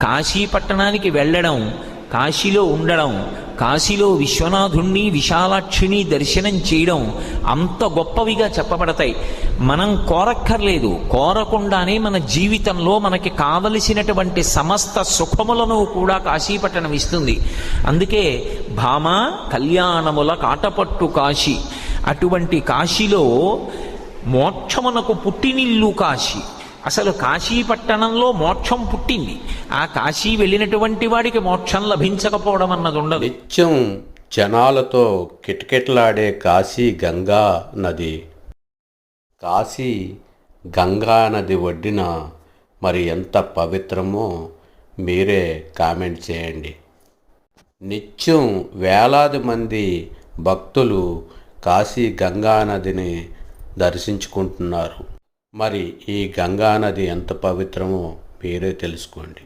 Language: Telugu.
కాశీ పట్టణానికి వెళ్ళడం కాశీలో ఉండడం కాశీలో విశ్వనాథుణ్ణి విశాలాక్షిని దర్శనం చేయడం అంత గొప్పవిగా చెప్పబడతాయి. మనం కోరక్కర్లేదు. కోరకుండానే మన జీవితంలో మనకి కావలసినటువంటి సమస్త సుఖములను కూడా కాశీపట్టణం ఇస్తుంది. అందుకే భామ కళ్యాణముల కాటపట్టు కాశీ. అటువంటి కాశీలో మోక్షమునకు పుట్టినిల్లు కాశీ. అసలు కాశీ పట్టణంలో మోక్షం పుట్టింది. ఆ కాశీ వెళ్ళినటువంటి వాడికి మోక్షం లభించకపోవడం అన్నది ఉండదు. నిత్యం జనాలతో కిటకిటలాడే కాశీ గంగా నది. కాశీ గంగా నది ఒడ్డిన మరి ఎంత పవిత్రమో మీరే కామెంట్ చేయండి. నిత్యం వేలాది మంది భక్తులు కాశీ గంగా నదిని దర్శించుకుంటున్నారు. మరి ఈ గంగా నది ఎంత పవిత్రమో మీరే తెలుసుకోండి.